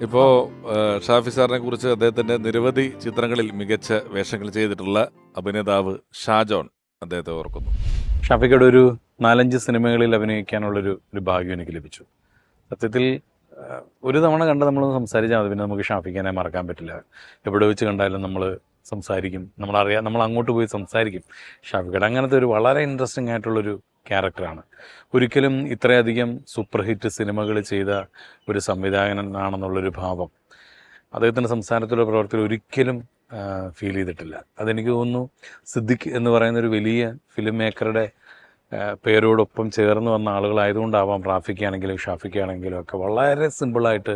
ഇപ്പോ ഷാഫി സാറിനെ കുറിച്ച് അദ്ദേഹത്തിന്റെ നിരവധി ചിത്രങ്ങളിൽ മികച്ച വേഷങ്ങൾ ചെയ്തിട്ടുള്ള അഭിനേതാവ് ഷാജോൺ അദ്ദേഹത്തെ ഓർക്കുന്നു. ഷാഫിക്കയുടെ ഒരു നാലഞ്ച് സിനിമകളിൽ അഭിനയിക്കാനുള്ളൊരു ഒരു ഭാഗ്യം എനിക്ക് ലഭിച്ചു. സത്യത്തിൽ ഒരു തവണ കണ്ട് നമ്മൾ സംസാരിച്ചാൽ മതി പിന്നെ നമുക്ക് ഷാഫിക്കാനെ മറക്കാൻ പറ്റില്ല. എവിടെ വെച്ച് കണ്ടാലും നമ്മൾ സംസാരിക്കും നമ്മളറിയാം നമ്മൾ അങ്ങോട്ട് പോയി സംസാരിക്കും. ഷാഫിക്കയുടെ അങ്ങനത്തെ ഒരു വളരെ ഇൻട്രസ്റ്റിംഗ് ആയിട്ടുള്ളൊരു ക്യാരക്ടറാണ്. ഒരിക്കലും ഇത്രയധികം സൂപ്പർ ഹിറ്റ് സിനിമകൾ ചെയ്ത ഒരു സംവിധായകനാണെന്നുള്ളൊരു ഭാവം അദ്ദേഹത്തിന്റെ സംസ്ഥാനത്തിലുള്ള പ്രവർത്തകർ ഒരിക്കലും ഫീൽ ചെയ്തിട്ടില്ല. അതെനിക്ക് തോന്നുന്നു സിദ്ദിഖ് എന്ന് പറയുന്ന ഒരു വലിയ ഫിലിം മേക്കറുടെ പേരോടൊപ്പം ചേർന്ന് വന്ന ആളുകളായതുകൊണ്ടാവാം റാഫിക്കാണെങ്കിലും ഷാഫിക്കാണെങ്കിലും ഒക്കെ വളരെ സിമ്പിളായിട്ട്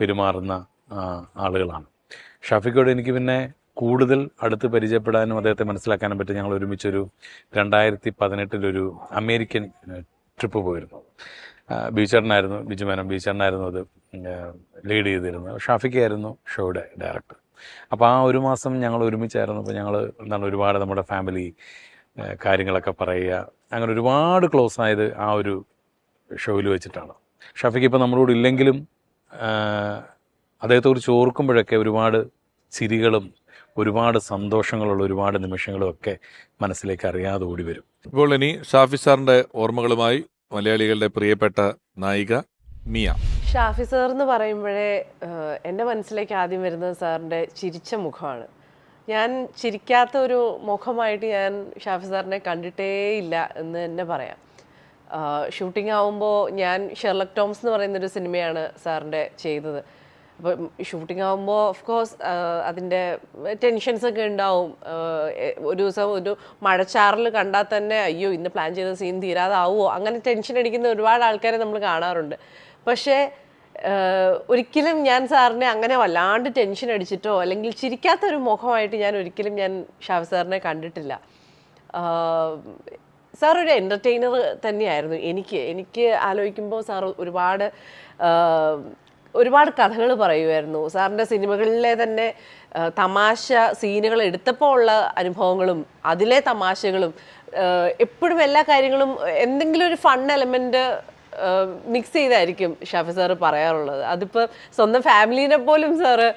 പെരുമാറുന്ന ആളുകളാണ്. ഷാഫിക്കോട് എനിക്ക് പിന്നെ കൂടുതൽ അടുത്ത് പരിചയപ്പെടാനും അദ്ദേഹത്തെ മനസ്സിലാക്കാനും പറ്റും ഞങ്ങൾ ഒരുമിച്ചൊരു രണ്ടായിരത്തി പതിനെട്ടിലൊരു അമേരിക്കൻ ട്രിപ്പ് പോയിരുന്നു. ബീച്ചറിനായിരുന്നു ബീച്ചേട്ടനായിരുന്നു ബിജു മേനോൻ ബീച്ചേട്ടനായിരുന്നു അത് ലീഡ് ചെയ്തിരുന്നത്. ഷാഫിക്കായിരുന്നു ഷോയുടെ ഡയറക്ടർ അപ്പോൾ ആ ഒരു മാസം ഞങ്ങൾ ഒരുമിച്ചായിരുന്നു. അപ്പോൾ ഞങ്ങൾ എന്താണ് ഒരുപാട് നമ്മുടെ ഫാമിലി കാര്യങ്ങളൊക്കെ പറയുക അങ്ങനെ ഒരുപാട് ക്ലോസ് ആയത് ആ ഒരു ഷോയിൽ വെച്ചിട്ടാണ്. ഷഫിക്ക് ഇപ്പോൾ നമ്മളോട് ഇല്ലെങ്കിലും അദ്ദേഹത്തെക്കുറിച്ച് ഓർക്കുമ്പോഴൊക്കെ ഒരുപാട് ചിരികളും ഒരുപാട് സന്തോഷങ്ങളുള്ള ഒരുപാട് നിമിഷങ്ങളും ഒക്കെ മനസ്സിലേക്ക് അറിയാതെ ഓടി വരും. ഇപ്പോൾ ഇനി ഷാഫി സാറിന്റെ ഓർമ്മകളുമായി മലയാളികളുടെ പ്രിയപ്പെട്ട നായിക മിയ. ഷാഫി സാർ എന്ന് പറയുമ്പോഴേ എന്റെ മനസ്സിലേക്ക് ആദ്യം വരുന്നത് സാറിന്റെ ചിരിച്ച മുഖമാണ്. ഞാൻ ചിരിക്കാത്ത ഒരു മുഖമായിട്ട് ഞാൻ ഷാഫി സാറിനെ കണ്ടിട്ടേയില്ല എന്ന് തന്നെ പറയാം. ഷൂട്ടിംഗ് ആവുമ്പോൾ ഞാൻ ഷെർലക് ടോംസ് എന്ന് പറയുന്നൊരു സിനിമയാണ് സാറിന്റെ ചെയ്തത്. അപ്പം ഷൂട്ടിംഗ് ആകുമ്പോൾ ഓഫ് കോഴ്സ് അതിന്റെ ടെൻഷൻസ് ഒക്കെ ഉണ്ടാവും. ഒരു ദിവസം ഒരു മഴച്ചാറിൽ കണ്ടാൽ തന്നെ അയ്യോ ഇന്ന് പ്ലാൻ ചെയ്ത സീൻ തീരാതാവുമോ അങ്ങനെ ടെൻഷൻ അടിക്കുന്ന ഒരുപാട് ആൾക്കാരെ നമ്മൾ കാണാറുണ്ട്. പക്ഷേ ഒരിക്കലും ഞാൻ സാറിനെ അങ്ങനെ വല്ലാണ്ട് ടെൻഷൻ അടിച്ചിട്ടോ അല്ലെങ്കിൽ ചിരിക്കാത്ത ഒരു മുഖമായിട്ട് ഞാൻ ഒരിക്കലും ഞാൻ ഷാഫി സാറിനെ കണ്ടിട്ടില്ല. സാർ ഒരു എന്റർടൈനർ തന്നെയായിരുന്നു. എനിക്ക് എനിക്ക് ആലോചിക്കുമ്പോൾ സാർ ഒരുപാട് ഒരുപാട് കഥകൾ പറയുമായിരുന്നു സാറിന്റെ സിനിമകളിലെ തന്നെ തമാശ സീനുകൾ എടുത്തപ്പോൾ ഉള്ള അനുഭവങ്ങളും അതിലെ തമാശകളും എപ്പോഴും എല്ലാ കാര്യങ്ങളും എന്തെങ്കിലും ഒരു ഫൺ എലമെന്റ് മിക്സ് ചെയ്തായിരിക്കും ഷാഫി സാറ് പറയാറുള്ളത്. അതിപ്പോൾ സ്വന്തം ഫാമിലീനെ പോലും സാറ്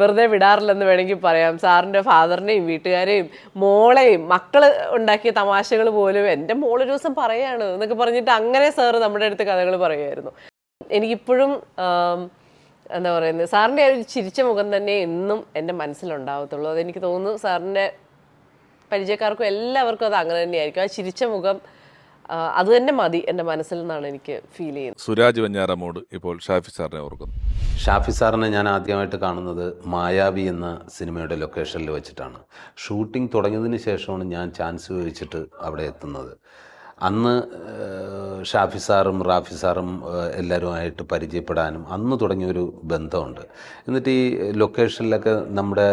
വെറുതെ വിടാറില്ലെന്ന് വേണമെങ്കിൽ പറയാം. സാറിന്റെ ഫാദറിനെയും വീട്ടുകാരെയും മോളെയും മക്കൾ ഉണ്ടാക്കിയ തമാശകൾ പോലും എന്റെ മോളൊരു ദിവസം പറയാണ് എന്നൊക്കെ പറഞ്ഞിട്ട് അങ്ങനെ സാറ് നമ്മുടെ അടുത്ത് കഥകൾ പറയുമായിരുന്നു എനിക്കിപ്പോഴും എന്താ പറയുന്നത് സാറിന്റെ ആ ഒരു ചിരിച്ച മുഖം തന്നെ എന്നും എന്റെ മനസ്സിലുണ്ടാവത്തുള്ളൂ. അതെനിക്ക് തോന്നുന്നു സാറിന്റെ പരിചയക്കാർക്കും എല്ലാവർക്കും അത് അങ്ങനെ തന്നെയായിരിക്കും. ആ ചിരിച്ച മുഖം അത് തന്നെ മതി എന്റെ മനസ്സിൽ നിന്നാണ് എനിക്ക് ഫീൽ ചെയ്യുന്നത്. സുരാജ് വെഞ്ഞാറമോട് ഇപ്പോൾ ഷാഫി സാറിനെ ഓർക്കുന്നു. ഷാഫി സാറിനെ ഞാൻ ആദ്യമായിട്ട് കാണുന്നത് മായാവി എന്ന സിനിമയുടെ ലൊക്കേഷനിൽ വെച്ചിട്ടാണ്. ഷൂട്ടിംഗ് തുടങ്ങിയതിന് ശേഷമാണ് ഞാൻ ചാൻസ് ചോദിച്ചിട്ട് അവിടെ എത്തുന്നത്. അന്ന് ഷാഫി സാറും റാഫി സാറും എല്ലാവരുമായിട്ട് പരിചയപ്പെടാനും അന്ന് തുടങ്ങിയൊരു ബന്ധമുണ്ട്. എന്നിട്ട് ഈ ലൊക്കേഷനിലൊക്കെ നമ്മുടെ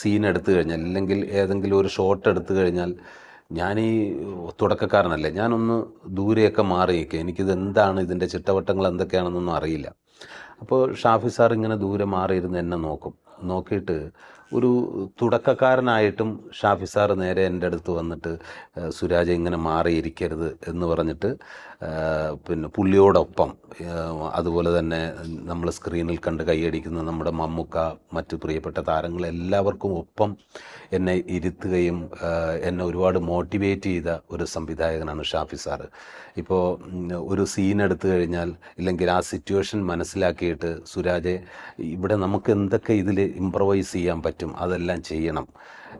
സീൻ എടുത്തു കഴിഞ്ഞാൽ അല്ലെങ്കിൽ ഏതെങ്കിലും ഒരു ഷോട്ട് എടുത്തു കഴിഞ്ഞാൽ ഞാൻ ഈ തുടക്കക്കാരനല്ലേ ഞാനൊന്ന് ദൂരെയൊക്കെ മാറി നിൽക്കുക എനിക്കിത് എന്താണ് ഇതിന്റെ ചിട്ടവട്ടങ്ങൾ എന്തൊക്കെയാണെന്നൊന്നും അറിയില്ല. അപ്പോൾ ഷാഫി സാർ ഇങ്ങനെ ദൂരെ മാറിയിരുന്ന് എന്നെ നോക്കും. നോക്കിയിട്ട് ഒരു തുടക്കക്കാരനായിട്ടും ഷാഫി സാർ നേരെ എന്റെ അടുത്ത് വന്നിട്ട് സുരാജ് ഇങ്ങനെ മാറിയിരിക്കരുത് എന്ന് പറഞ്ഞിട്ട് പിന്നെ പുള്ളിയോടൊപ്പം അതുപോലെ തന്നെ നമ്മൾ സ്ക്രീനിൽ കണ്ട് കൈയടിക്കുന്ന നമ്മുടെ മമ്മുക്ക മറ്റു പ്രിയപ്പെട്ട താരങ്ങൾ എല്ലാവർക്കും ഒപ്പം എന്നെ ഇരുത്തുകയും എന്നെ ഒരുപാട് മോട്ടിവേറ്റ് ചെയ്ത ഒരു സംവിധായകനാണ് ഷാഫി സാറ്. ഇപ്പോൾ ഒരു സീൻ എടുത്തു കഴിഞ്ഞാൽ ഇല്ലെങ്കിൽ ആ സിറ്റുവേഷൻ മനസ്സിലാക്കിയിട്ട് സുരാജെ ഇവിടെ നമുക്ക് എന്തൊക്കെ ഇതിൽ ഇമ്പ്രവൈസ് ചെയ്യാൻ പറ്റും? അതെല്ലാം ചെയ്യണം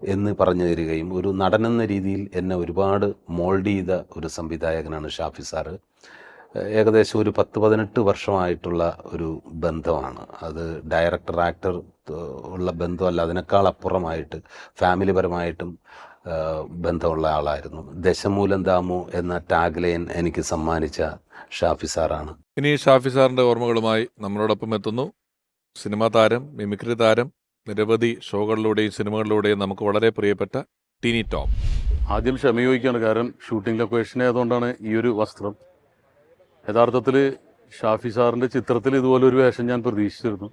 എന്ന് പറഞ്ഞു തരികയും ഒരു നടനെന്ന രീതിയിൽ എന്നെ ഒരുപാട് മോൾഡ് ചെയ്ത ഒരു സംവിധായകനാണ് ഷാഫി സാറ്. ഏകദേശം ഒരു പത്ത് പതിനെട്ട് വർഷമായിട്ടുള്ള ഒരു ബന്ധമാണ്. അത് ഡയറക്ടർ ആക്ടർ ഉള്ള ബന്ധമല്ല അതിനേക്കാൾ അപ്പുറമായിട്ട് ഫാമിലി പരമായിട്ടും ബന്ധമുള്ള ആളായിരുന്നു. ദശമൂലം ദാമു എന്ന ടാഗ് ലൈൻ എനിക്ക് സമ്മാനിച്ച ഷാഫി സാറാണ്. ഇനി ഷാഫി സാറിന്റെ ഓർമ്മകളുമായി നമ്മളോടൊപ്പം എത്തുന്നു. സിനിമാ താരം മിമിക്രി താരം നിരവധി ഷോകളിലൂടെയും സിനിമകളിലൂടെയും നമുക്ക് വളരെ പ്രിയപ്പെട്ട ടീനി ടോം. ആദ്യം ക്ഷമ ചോദിക്കുകയാണ് കാരണം ഷൂട്ടിംഗ് ലൊക്കേഷൻ അതുകൊണ്ടാണ് ഈ ഒരു വസ്ത്രം. യഥാർത്ഥത്തിൽ ഷാഫി സാറിന്റെ ചിത്രത്തിൽ ഇതുപോലൊരു വേഷം ഞാൻ പ്രതീക്ഷിച്ചിരുന്നു.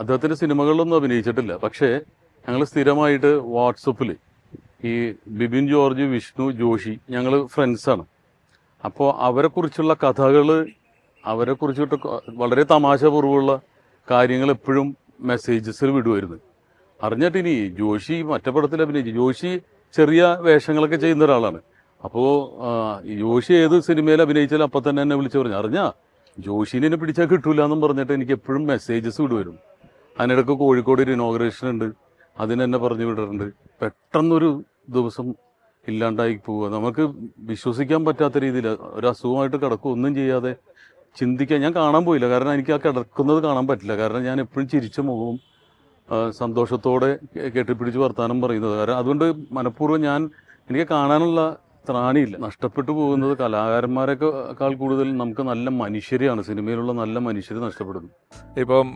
അദ്ദേഹത്തിന്റെ സിനിമകളിലൊന്നും അഭിനയിച്ചിട്ടില്ല. പക്ഷേ ഞങ്ങൾ സ്ഥിരമായിട്ട് വാട്സപ്പിൽ ഈ ബിബിൻ ജോർജ് വിഷ്ണു ജോഷി ഞങ്ങൾ ഫ്രണ്ട്സാണ് അപ്പോൾ അവരെക്കുറിച്ചുള്ള കഥകൾ അവരെക്കുറിച്ചിട്ട് വളരെ തമാശപൂർവമുള്ള കാര്യങ്ങൾ എപ്പോഴും മെസ്സേജസിൽ വിടുമായിരുന്നു അറിഞ്ഞിട്ട് ഇനി ജോഷി മറ്റേ പടത്തിൽ അഭിനയിച്ചു. ജോഷി ചെറിയ വേഷങ്ങളൊക്കെ ചെയ്യുന്ന ഒരാളാണ്. അപ്പോൾ ജോഷി ഏത് സിനിമയിൽ അഭിനയിച്ചാലും അപ്പം തന്നെ എന്നെ വിളിച്ചു പറഞ്ഞു അറിഞ്ഞാ ജോഷിനെ എന്നെ പിടിച്ചാൽ കിട്ടൂല എന്നും പറഞ്ഞിട്ട് എനിക്ക് എപ്പോഴും മെസ്സേജസ് വിടുവരും അതിനിടയ്ക്ക് കോഴിക്കോട് ഒരു ഇനോഗ്രേഷൻ ഉണ്ട്. അതിനെന്നെ പറഞ്ഞു വിടാറുണ്ട്. പെട്ടെന്നൊരു ദിവസം ഇല്ലാണ്ടായി പോവുക. നമുക്ക് വിശ്വസിക്കാൻ പറ്റാത്ത രീതിയിൽ ഒരു അസുഖമായിട്ട് കിടക്കുക ഒന്നും ചെയ്യാതെ ചിന്തിക്കാൻ ഞാൻ കാണാൻ പോയില്ല. കാരണം എനിക്ക് ആ കിടക്കുന്നത് കാണാൻ പറ്റില്ല. കാരണം ഞാൻ എപ്പോഴും ചിരിച്ച മുഖവും സന്തോഷത്തോടെ കെട്ടിപ്പിടിച്ച് വർത്തമാനം പറയുന്നത്. കാരണം അതുകൊണ്ട് മനഃപൂർവം ഞാൻ എനിക്ക് കാണാനുള്ള ത്രാണിയില്ല. നഷ്ടപ്പെട്ടു പോകുന്നത് കലാകാരന്മാരെക്കാൾ കൂടുതൽ നമുക്ക് നല്ല മനുഷ്യരെയാണ്. സിനിമയിലുള്ള നല്ല മനുഷ്യരെ നഷ്ടപ്പെടുന്നു. ഇപ്പം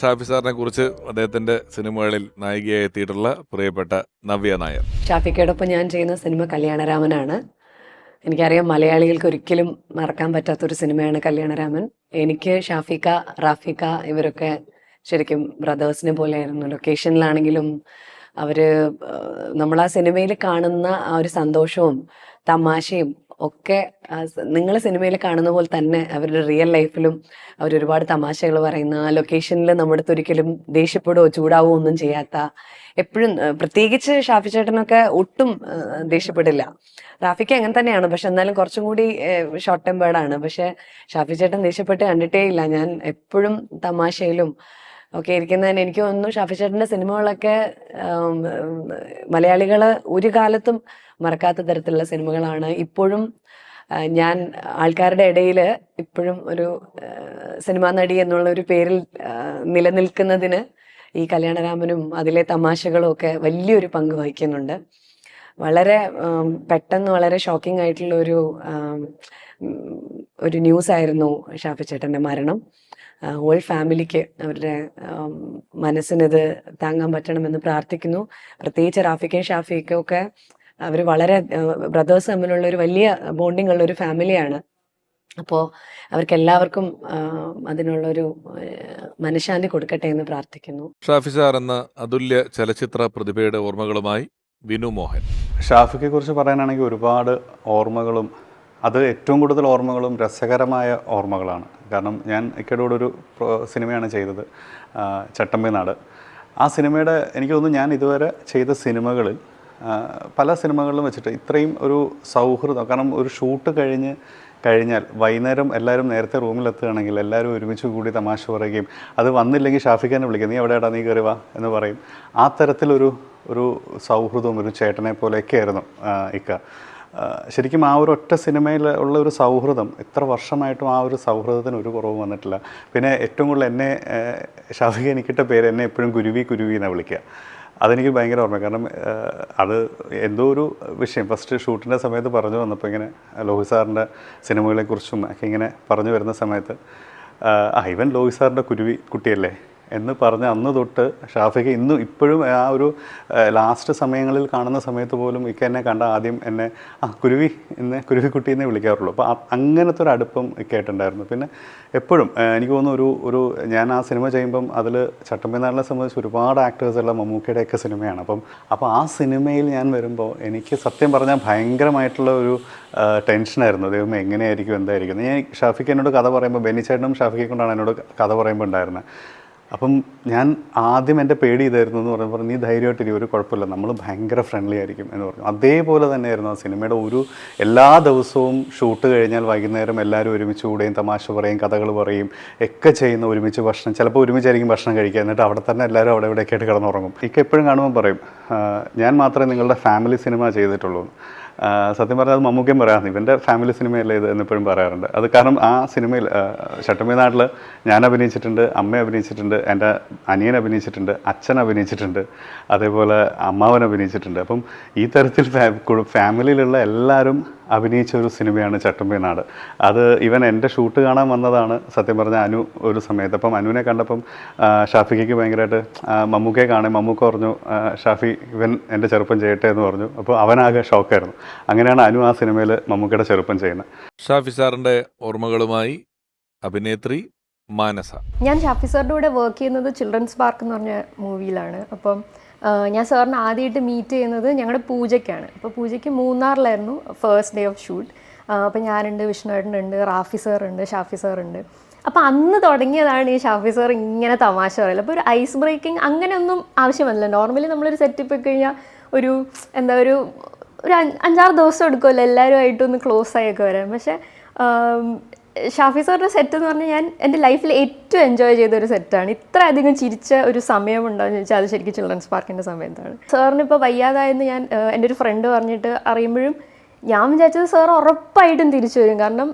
ഷാഫി സാറിനെ കുറിച്ച് അദ്ദേഹത്തിന്റെ സിനിമകളിൽ നായികയായി എത്തിയിട്ടുള്ള പ്രിയപ്പെട്ട നവ്യ നായർ. ഷാഫിക്കയോടൊപ്പം ഞാൻ ചെയ്യുന്ന സിനിമ കല്യാണരാമനാണ്. എനിക്കറിയാം മലയാളികൾക്ക് ഒരിക്കലും മറക്കാൻ പറ്റാത്തൊരു സിനിമയാണ് കല്യാണരാമൻ. എനിക്ക് ഷാഫിക്ക റാഫിക്ക ഇവരൊക്കെ ശരിക്കും ബ്രദേഴ്സിനെ പോലെയായിരുന്നു. ലൊക്കേഷനിലാണെങ്കിലും അവർ നമ്മൾ ആ സിനിമയിൽ കാണുന്ന ആ ഒരു സന്തോഷവും തമാശയും ഒക്കെ നിങ്ങൾ സിനിമയിൽ കാണുന്ന പോലെ തന്നെ അവരുടെ റിയൽ ലൈഫിലും അവർ ഒരുപാട് തമാശകൾ പറയുന്ന ലൊക്കേഷനിൽ നമ്മുടെ ഒരിക്കലും ദേഷ്യപ്പെടുകയോ ചൂടാവുകയോ ഒന്നും ചെയ്യാത്ത എപ്പോഴും പ്രത്യേകിച്ച് ഷാഫി ചേട്ടനൊക്കെ ഒട്ടും ദേഷ്യപ്പെടില്ല. റാഫിക്ക് അങ്ങനെ തന്നെയാണ്. പക്ഷെ എന്നാലും കുറച്ചും കൂടി ഷോർട്ട് ടെമ്പേർഡാണ് പക്ഷെ ഷാഫി ചേട്ടൻ ദേഷ്യപ്പെട്ട് കണ്ടിട്ടേ ഇല്ല. ഞാൻ എപ്പോഴും തമാശയിലും ഒക്കെ ഇരിക്കുന്നതിന് എനിക്ക് തോന്നുന്നു ഷാഫി സിനിമകളൊക്കെ മലയാളികൾ ഒരു കാലത്തും മറക്കാത്ത തരത്തിലുള്ള സിനിമകളാണ്. ഇപ്പോഴും ഞാൻ ആൾക്കാരുടെ ഇടയിൽ ഇപ്പോഴും ഒരു സിനിമാ നടി എന്നുള്ള ഒരു പേരിൽ നിലനിൽക്കുന്നതിന് ഈ കല്യാണരാമനും അതിലെ തമാശകളും ഒക്കെ വലിയൊരു പങ്ക് വഹിക്കുന്നുണ്ട്. വളരെ പെട്ടെന്ന് വളരെ ഷോക്കിംഗ് ആയിട്ടുള്ള ഒരു ഒരു ന്യൂസ് ആയിരുന്നു ഷാഫി ചേട്ടന്റെ മരണം. ഹോൾ ഫാമിലിക്ക് അവരുടെ മനസ്സിനത് താങ്ങാൻ പറ്റണമെന്ന് പ്രാർത്ഥിക്കുന്നു. പ്രത്യേകിച്ച് റാഫിക്കും ഷാഫിക്കും ഒക്കെ അവർ വളരെ ബ്രദേഴ്സ് തമ്മിലുള്ള ഒരു വലിയ ബോണ്ടിങ് ഉള്ള ഒരു ഫാമിലിയാണ് അപ്പോൾ അവർക്ക് എല്ലാവർക്കും അതിനുള്ളൊരു മനഃശാന്തി കൊടുക്കട്ടെ എന്ന് പ്രാർത്ഥിക്കുന്നു. ഷാഫി സാർ എന്ന അതുല്യ ചലച്ചിത്ര പ്രതിഭയുടെ ഓർമ്മകളുമായി വിനു മോഹൻ. ഷാഫിക്കെ കുറിച്ച് പറയാനാണെങ്കിൽ ഒരുപാട് ഓർമ്മകളും അത് ഏറ്റവും കൂടുതൽ ഓർമ്മകളും രസകരമായ ഓർമ്മകളാണ്. കാരണം ഞാൻ ഇക്കയുടെ കൂടെ ഒരു സിനിമയാണ് ചെയ്തത് ചട്ടമ്പി നാട് ആ സിനിമയുടെ എനിക്ക് തോന്നുന്നു ഞാൻ ഇതുവരെ ചെയ്ത സിനിമകളിൽ പല സിനിമകളിലും വെച്ചിട്ട് ഇത്രയും ഒരു സൗഹൃദം കാരണം ഒരു ഷൂട്ട് കഴിഞ്ഞ് കഴിഞ്ഞാൽ വൈകുന്നേരം എല്ലാവരും നേരത്തെ റൂമിലെത്തുകയാണെങ്കിൽ എല്ലാവരും ഒരുമിച്ച് കൂടി തമാശ പറയുകയും അത് വന്നില്ലെങ്കിൽ ഷാഫിഖാനെ വിളിക്കും നീ എവിടെയാടാ നീ കയറി വാ എന്ന് പറയും. ആ തരത്തിലൊരു ഒരു സൗഹൃദവും ഒരു ചേട്ടനെ പോലെയൊക്കെ ആയിരുന്നു ഇക്ക. ശരിക്കും ആ ഒരു ഒറ്റ സിനിമയിൽ ഉള്ള ഒരു സൗഹൃദം എത്ര വർഷമായിട്ടും ആ ഒരു സൗഹൃദത്തിന് ഒരു കുറവ് വന്നിട്ടില്ല. പിന്നെ ഏറ്റവും കൂടുതൽ എന്നെ ഷാഫിക എനിക്കിട്ട പേര് എന്നെ എപ്പോഴും കുരുവി കുരുവി എന്നാണ് വിളിക്കുക. അതെനിക്ക് ഭയങ്കര ഓർമ്മ കാരണം അത് എന്തോ ഒരു വിഷയം. ഫസ്റ്റ് ഷൂട്ടിന്റെ സമയത്ത് പറഞ്ഞു വന്നപ്പോൾ ഇങ്ങനെ ലോഹി സാറിന്റെ സിനിമകളെക്കുറിച്ചും ഒക്കെ ഇങ്ങനെ പറഞ്ഞു വരുന്ന സമയത്ത് ആ, ഇവൻ ലോഹി സാറിന്റെ കുരുവി കുട്ടിയല്ലേ? എന്ന് പറഞ്ഞ് അന്ന് തൊട്ട് ഷാഫിക്ക് ഇന്നും ഇപ്പോഴും ആ ഒരു ലാസ്റ്റ് സമയങ്ങളിൽ കാണുന്ന സമയത്ത് പോലും ഇക്ക എന്നെ കണ്ട ആദ്യം എന്നെ ആ കുരുവി എന്നെ കുരുവിക്കുട്ടി എന്നേ വിളിക്കാറുള്ളൂ. അപ്പോൾ അങ്ങനത്തെ ഒരു അടുപ്പം ഇക്കായിട്ടുണ്ടായിരുന്നു പിന്നെ എപ്പോഴും എനിക്ക് തോന്നുന്നു ഒരു ഒരു ഞാൻ ആ സിനിമ ചെയ്യുമ്പം അതിൽ ചട്ടമ്പിനാളിനെ സംബന്ധിച്ച് ഒരുപാട് ആക്ടേഴ്സുള്ള മമ്മൂക്കയുടെയൊക്കെ സിനിമയാണ്. അപ്പം അപ്പോൾ ആ സിനിമയിൽ ഞാൻ വരുമ്പോൾ എനിക്ക് സത്യം പറഞ്ഞാൽ ഭയങ്കരമായിട്ടുള്ള ഒരു ടെൻഷനായിരുന്നു ദൈവം എങ്ങനെയായിരിക്കും എന്തായിരിക്കും ഞാൻ ഷാഫിക്ക് എന്നോട് കഥ പറയുമ്പോൾ ബെന്നിച്ചേട്ടനും ഷാഫിക്കെ കൊണ്ടാണ് എന്നോട് കഥ പറയുമ്പോൾ ഉണ്ടായിരുന്നത് അപ്പം ഞാൻ ആദ്യം എന്റെ പേടി ഇതായിരുന്നു എന്ന് പറയുമ്പോൾ നീ ധൈര്യമായിട്ടിരി ഒരു കുഴപ്പമില്ല. നമ്മൾ ഭയങ്കര ഫ്രണ്ട്ലി ആയിരിക്കും എന്ന് പറഞ്ഞു. അതേപോലെ തന്നെയായിരുന്നു ആ സിനിമയുടെ ഒരു എല്ലാ ദിവസവും ഷൂട്ട് കഴിഞ്ഞാൽ വൈകുന്നേരം എല്ലാവരും ഒരുമിച്ച് കൂടുകയും തമാശ പറയും കഥകൾ പറയും ഒക്കെ ചെയ്യുന്ന ഒരുമിച്ച് ഭക്ഷണം ചിലപ്പോൾ ഒരുമിച്ചായിരിക്കും ഭക്ഷണം കഴിക്കുക. എന്നിട്ട് അവിടെ തന്നെ എല്ലാവരും അവിടെ ഇവിടെയൊക്കെ ആയിട്ട് കിടന്നുറങ്ങും. ഇക്ക എപ്പോഴും കാണുമ്പോൾ പറയും ഞാൻ മാത്രമേ നിങ്ങളുടെ ഫാമിലി സിനിമ ചെയ്തിട്ടുള്ളൂ. എന്ന്." ആ, സത്യം പറഞ്ഞാൽ അത് മമ്മൂക്കയും പറയാറുണ്ട്. ഇവന്റെ ഫാമിലി സിനിമയല്ലേ ഇത് എന്നെപ്പോഴും പറയാറുണ്ട്. അത് കാരണം ആ സിനിമയിൽ ചട്ടമ്പി നാട്ടിൽ ഞാൻ അഭിനയിച്ചിട്ടുണ്ട് അമ്മ അഭിനയിച്ചിട്ടുണ്ട് എന്റെ അനിയൻ അഭിനയിച്ചിട്ടുണ്ട് അച്ഛൻ അഭിനയിച്ചിട്ടുണ്ട് അതേപോലെ അമ്മാവൻ അഭിനയിച്ചിട്ടുണ്ട്. അപ്പം ഈ തരത്തിൽ ഫാമിലിയിലുള്ള എല്ലാവരും അഭിനയിച്ച ഒരു സിനിമയാണ് ചട്ടമ്പി നാട് അത് ഇവൻ എന്റെ ഷൂട്ട് കാണാൻ വന്നതാണ്. സത്യം പറഞ്ഞ അനു ഒരു സമയത്ത്. അപ്പം അനുവിനെ കണ്ടപ്പം ഷാഫിക്ക് ഭയങ്കരമായിട്ട് മമ്മൂക്കയെ കാണേ മമ്മൂക്ക പറഞ്ഞു ഷാഫി ഇവൻ എന്റെ ചെറുപ്പം ചെയ്യട്ടെ എന്ന് പറഞ്ഞു. അപ്പോൾ അവനാകെ ഷോക്കായിരുന്നു. അങ്ങനെയാണ് അനു ആ സിനിമയിൽ മമ്മൂക്കയുടെ ചെറുപ്പം ചെയ്യുന്നത്. ഷാഫി സാറിന്റെ ഓർമ്മകളുമായി അഭിനേത്രി മാനസ. ഞാൻ ഷാഫി സാറിന്റെ കൂടെ വർക്ക് ചെയ്യുന്നത് ചിൽഡ്രൻസ് പാർക്ക് എന്ന് പറഞ്ഞ മൂവിയിലാണ് അപ്പം ഞാൻ സാറിനെ ആദ്യമായിട്ട് മീറ്റ് ചെയ്യുന്നത് ഞങ്ങളുടെ പൂജയ്ക്കാണ്. അപ്പോൾ പൂജയ്ക്ക് മൂന്നാറിലായിരുന്നു ഫേസ്റ്റ് ഡേ ഓഫ് ഷൂട്ട് അപ്പോൾ ഞാനുണ്ട് വിഷ്ണുവേട്ടനുണ്ട് റാഫി സാറുണ്ട് ഷാഫി സാറുണ്ട്. അപ്പോൾ അന്ന് തുടങ്ങിയതാണ് ഈ ഷാഫി സാർ ഇങ്ങനെ തമാശ പറയുന്നത് അപ്പോൾ ഒരു ഐസ് ബ്രേക്കിംഗ് അങ്ങനെയൊന്നും ആവശ്യമല്ല. നോർമലി നമ്മളൊരു സെറ്റപ്പ് കഴിഞ്ഞാൽ ഒരു എന്താ ഒരു ഒരു അഞ്ചാറ് ദിവസം എടുക്കുമല്ലോ എല്ലാവരുമായിട്ടൊന്ന് ക്ലോസ് ആയൊക്കെ വരാൻ. പക്ഷേ ഷാഫി സാറിന്റെ സെറ്റ് എന്ന് പറഞ്ഞാൽ ഞാൻ എന്റെ ലൈഫിൽ ഏറ്റവും എൻജോയ് ചെയ്ത ഒരു സെറ്റാണ് ഇത്ര അധികം ചിരിച്ച ഒരു സമയം ഉണ്ടോയെന്ന് ചോദിച്ചാൽ അത് ശരിക്കും ചിൽഡ്രൻസ് പാർക്കിന്റെ സമയത്താണ്. സാറിന് ഇപ്പോൾ വയ്യാതായെന്ന് ഞാൻ എന്റെ ഒരു ഫ്രണ്ട് പറഞ്ഞിട്ട് അറിയുമ്പോഴും ഞാൻ വിചാരിച്ചത് സാർ ഉറപ്പായിട്ടും തിരിച്ചു വരും. കാരണം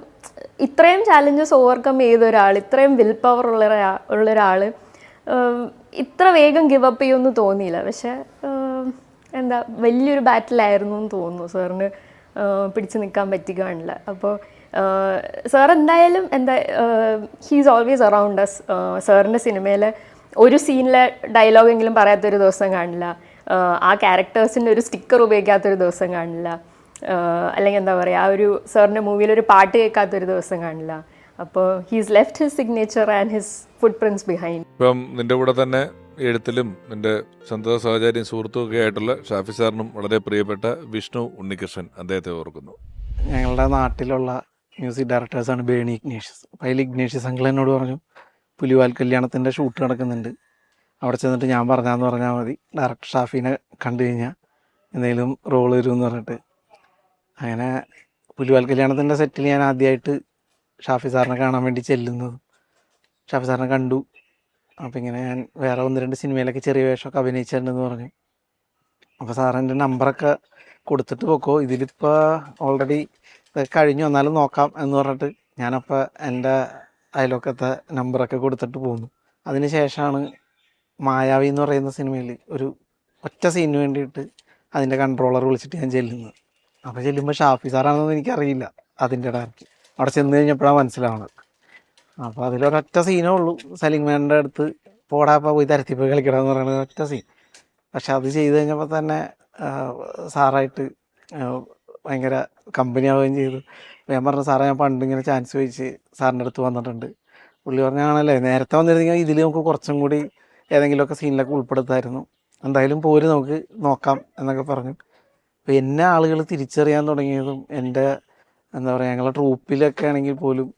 ഇത്രയും ചാലഞ്ചസ് ഓവർകം ചെയ്ത ഒരാൾ ഇത്രയും വിൽ പവർ ഉള്ള ഉള്ള ഒരാൾ ഇത്ര വേഗം ഗിവ് അപ്പ് ചെയ്യുമെന്ന് തോന്നിയില്ല. പക്ഷേ എന്താ വലിയൊരു ബാറ്റിലായിരുന്നു എന്ന് തോന്നുന്നു സാറിന്. പിടിച്ചു നിൽക്കാൻ പറ്റുകയാണില്ല. അപ്പോൾ സാർ എന്തായാലും എന്താ ഹീസ് ഓൾവേസ് അറൗണ്ട് അസ് സാറിന്റെ സിനിമയിൽ ഒരു സീനിലെ ഡയലോഗെങ്കിലും പറയാത്തൊരു ദിവസം കാണില്ല. ആ ക്യാരക്ടേഴ്സിന്റെ ഒരു സ്റ്റിക്കർ ഉപയോഗിക്കാത്തൊരു ദിവസം കാണില്ല. അല്ലെങ്കിൽ എന്താ പറയുക ആ ഒരു സാറിന്റെ മൂവിയിൽ ഒരു പാട്ട് കേൾക്കാത്തൊരു ദിവസം കാണില്ല. അപ്പോൾ he's left his signature and his footprints behind ഇപ്പം നിന്റെ കൂടെ തന്നെ എഴുത്തിലും എന്റെ സന്തത സഹചാരിയും സുഹൃത്തുമൊക്കെ ആയിട്ടുള്ള ഷാഫി സാറിനും വളരെ പ്രിയപ്പെട്ട വിഷ്ണു ഉണ്ണികൃഷ്ണൻ അദ്ദേഹത്തെ ഓർക്കുന്നു. ഞങ്ങളുടെ നാട്ടിലുള്ള മ്യൂസിക് ഡയറക്ടേഴ്സാണ് ബേണി ഇഗ്നേഷ്യസ്. അപ്പോൾ അതിൽ ഇഗ്നേഷ്യസ് അങ്കിൾ എന്നോട് പറഞ്ഞു പുലിവാൽ കല്യാണത്തിന്റെ ഷൂട്ട് നടക്കുന്നുണ്ട്. അവിടെ ചെന്നിട്ട് ഞാൻ പറഞ്ഞാന്ന് പറഞ്ഞാൽ മതി. ഡയറക്ടർ ഷാഫീനെ കണ്ടു കഴിഞ്ഞാൽ എന്തെങ്കിലും റോൾ വരുമെന്ന് പറഞ്ഞിട്ട്. അങ്ങനെ പുലിവാൽ കല്യാണത്തിന്റെ സെറ്റിൽ ഞാൻ ആദ്യമായിട്ട് ഷാഫി സാറിനെ കാണാൻ വേണ്ടി ചെല്ലുന്നതും ഷാഫി സാറിനെ കണ്ടു. അപ്പോൾ ഇങ്ങനെ ഞാൻ വേറെ ഒന്ന് രണ്ട് സിനിമയിലൊക്കെ ചെറിയ വേഷമൊക്കെ അഭിനയിച്ചിട്ടുണ്ടെന്ന് പറഞ്ഞു. അപ്പോൾ സാറിന്റെ നമ്പറൊക്കെ കൊടുത്തിട്ട് പോക്കോ ഇതിലിപ്പോൾ ഓൾറെഡി കഴിഞ്ഞു. വന്നാലും നോക്കാം എന്ന് പറഞ്ഞിട്ട് ഞാനപ്പോൾ എന്റെ അയലൊക്കത്തെ നമ്പറൊക്കെ കൊടുത്തിട്ട് പോന്നു. അതിന് ശേഷമാണ് മായാവി എന്ന് പറയുന്ന സിനിമയിൽ ഒരു ഒറ്റ സീനിന് വേണ്ടിയിട്ട് അതിന്റെ കൺട്രോളർ വിളിച്ചിട്ട് ഞാൻ ചെല്ലുന്നത്. അപ്പോൾ ചെല്ലുമ്പോൾ ഷാഫി സാറാണെന്നൊന്നും എനിക്കറിയില്ല അതിന്റെ ഡയറക്റ്റ്. അവിടെ ചെന്ന് കഴിഞ്ഞപ്പോഴാണ് മനസ്സിലാവുന്നത് അപ്പോൾ അതിലൊരൊറ്റ സീനേ ഉള്ളൂ. സലീം മേന്റെ അടുത്ത് പോടാപ്പ പോയി തരത്തി തരത്തിപ്പോയി കളിക്കണമെന്ന് പറയുന്നത് ഒറ്റ സീൻ പക്ഷെ അത് ചെയ്ത് കഴിഞ്ഞപ്പോൾ തന്നെ സാറായിട്ട് ഭയങ്കര കമ്പനി ആവുകയും ചെയ്തു. ഞാൻ പറഞ്ഞു സാറേ ഞാൻ പണ്ട് ഇങ്ങനെ ചാൻസ് ചോദിച്ച് സാറിന്റെ അടുത്ത് വന്നിട്ടുണ്ട്. പുള്ളി പറഞ്ഞാണല്ലേ നേരത്തെ വന്നിരുന്നെങ്കിൽ ഇതിൽ നമുക്ക് കുറച്ചും കൂടി ഏതെങ്കിലുമൊക്കെ സീനിലൊക്കെ ഉൾപ്പെടുത്തായിരുന്നു. എന്തായാലും പോര് നമുക്ക് നോക്കാം എന്നൊക്കെ പറഞ്ഞു. അപ്പോൾ എന്നെ ആളുകൾ തിരിച്ചറിയാൻ തുടങ്ങിയതും എന്റെ എന്താ പറയുക ഞങ്ങളുടെ ട്രൂപ്പിലൊക്കെ ആണെങ്കിൽ പോലും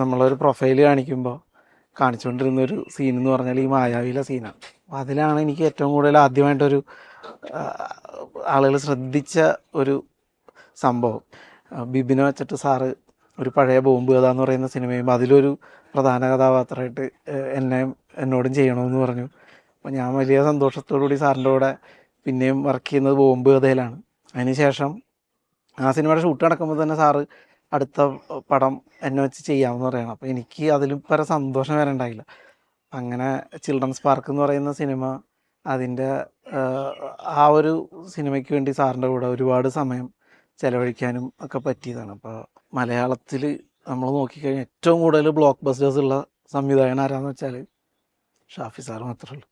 നമ്മളൊരു പ്രൊഫൈൽ കാണിക്കുമ്പോൾ കാണിച്ചുകൊണ്ടിരുന്ന ഒരു സീൻ എന്ന് പറഞ്ഞാൽ ഈ മായാവിയിലെ സീനാണ് അപ്പോൾ അതിലാണ് എനിക്ക് ഏറ്റവും കൂടുതൽ ആദ്യമായിട്ടൊരു ആളുകൾ ശ്രദ്ധിച്ച ഒരു സംഭവം. ബിബിനെ വെച്ചിട്ട് സാറ് ഒരു പഴയ ബോംബ് കഥ എന്ന് പറയുന്ന സിനിമയും അതിലൊരു പ്രധാന കഥാപാത്രമായിട്ട് എന്നെ എന്നോടും ചെയ്യണമെന്ന് പറഞ്ഞു. അപ്പോൾ ഞാൻ വലിയ സന്തോഷത്തോടു കൂടി സാറിന്റെ കൂടെ പിന്നെയും വർക്ക് ചെയ്യുന്നത് ബോംബ് കഥയിലാണ്. അതിനുശേഷം ആ സിനിമയുടെ ഷൂട്ട് നടക്കുമ്പോൾ തന്നെ സാറ് അടുത്ത പടം എന്നെ വെച്ച് ചെയ്യാമെന്ന് പറയണം. അപ്പോൾ എനിക്ക് അതിലും പല സന്തോഷം വരെ ഉണ്ടായില്ല. അങ്ങനെ ചിൽഡ്രൻസ് പാർക്ക് എന്ന് പറയുന്ന സിനിമ അതിന്റെ ആ ഒരു സിനിമയ്ക്ക് വേണ്ടി സാറിന്റെ കൂടെ ഒരുപാട് സമയം ചിലവഴിക്കാനും ഒക്കെ പറ്റിയതാണ്. അപ്പോൾ മലയാളത്തിൽ നമ്മൾ നോക്കിക്കഴിഞ്ഞാൽ ഏറ്റവും കൂടുതൽ ബ്ലോക്ക് ബസ്റ്റേഴ്സ് ഉള്ള സംവിധായകൻ ആരാന്ന് വെച്ചാൽ ഷാഫി സാർ മാത്രമേ ഉള്ളൂ.